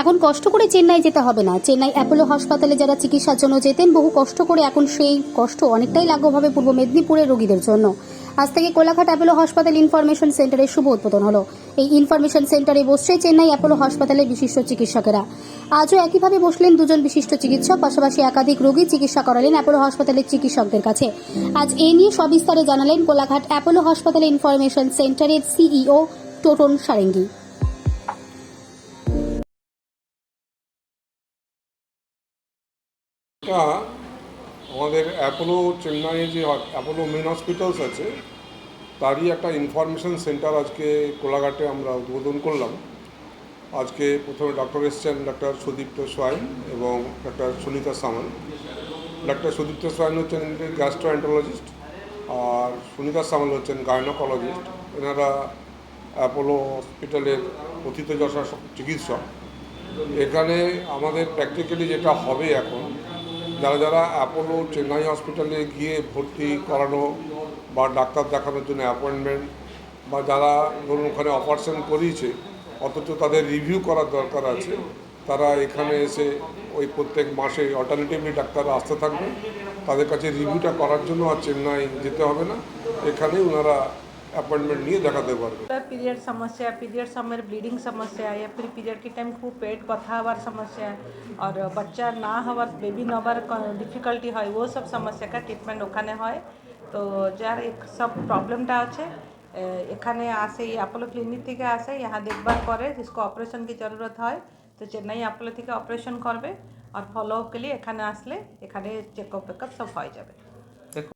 এখন কষ্ট করে চেন্নাই যেতে হবে না। চেন্নাই অ্যাপোলো হাসপাতালে যারা চিকিৎসার জন্য যেতেন, বহু কষ্ট করে এখন সেই কষ্ট অনেকটাই লাঘব হবে পূর্ব মেদিনীপুরের রোগীদের জন্য। আজ থেকে কোলাঘাট অ্যাপোলো হাসপাতাল ইনফরমেশন সেন্টারের শুভ উদ্বোধন হলো। এই ইনফরমেশন সেন্টারে বসছে চেন্নাই অ্যাপোলো হাসপাতালের বিশিষ্ট চিকিৎসকেরা। আজও একইভাবে বসলেন দুজন বিশিষ্ট চিকিৎসক, পাশাপাশি একাধিক রোগী চিকিৎসা করালেন অ্যাপোলো হাসপাতালের চিকিৎসকদের কাছে। আজ এ নিয়ে সবিস্তারে জানালেন কোলাঘাট অ্যাপোলো হাসপাতাল ইনফরমেশন সেন্টারের সিইও টোটন সারেঙ্গি। এটা আমাদের অ্যাপোলো চেন্নাইয়ে যে অ্যাপোলো মেন হসপিটালস আছে, তারই একটা ইনফরমেশন সেন্টার আজকে কোলাঘাটে আমরা উদ্বোধন করলাম। আজকে প্রথমে ডক্টর এসছেন ডাক্তার সুদীপ্ত সোয়াইন এবং ডাক্তার সুনিতা সামন ডাক্তার সুদীপ্ত সোয়াইন হচ্ছেন গ্যাস্ট্রোএন্টোলজিস্ট আর সুনিতা সামল হচ্ছেন গাইনোকোলজিস্ট এনারা অ্যাপোলো হসপিটালের প্রথিতযশা চিকিৎসক। এখানে আমাদের প্র্যাকটিক্যালি যেটা হবে এখন যারা যারা অ্যাপোলো চেন্নাই হসপিটালে গিয়ে ভর্তি করানো বা ডাক্তার দেখানোর জন্য অ্যাপয়েন্টমেন্ট বা যারা ধরুন ওখানে অপারেশন করিয়েছে, অথচ তাদের রিভিউ করার দরকার আছে, তারা এখানে এসে ওই প্রত্যেক মাসে অল্টারনেটিভলি ডাক্তাররা আসতে থাকবে। তাদের কাছে রিভিউটা করার জন্য আর চেন্নাই যেতে হবে না। এখানেই ওনারা अपॉइंटमेंट नहीं देखा दे पार तो पीरियड समस्या पीरियड समय ब्लीडिंग समस्या या फिर पीरियड के टाइम खूब पेट कथा हबार समस्या और बच्चा ना हबार बेबी नबार डिफिकल्टी है, वो सब समस्या का ट्रीटमेंट ओखाने है तो जार एक सब प्रॉब्लम टा अच्छे एखाने आसे अपोलो क्लिनिक थे आसे, यहाँ देखभाल करे, जिसको ऑपरेशन की ज़रूरत है तो चेन्नई अपोलो थे ऑपरेशन करबे, और फॉलोअप के लिए एखाने आसले, एखाने चेकअप वेकअप सब हो जाए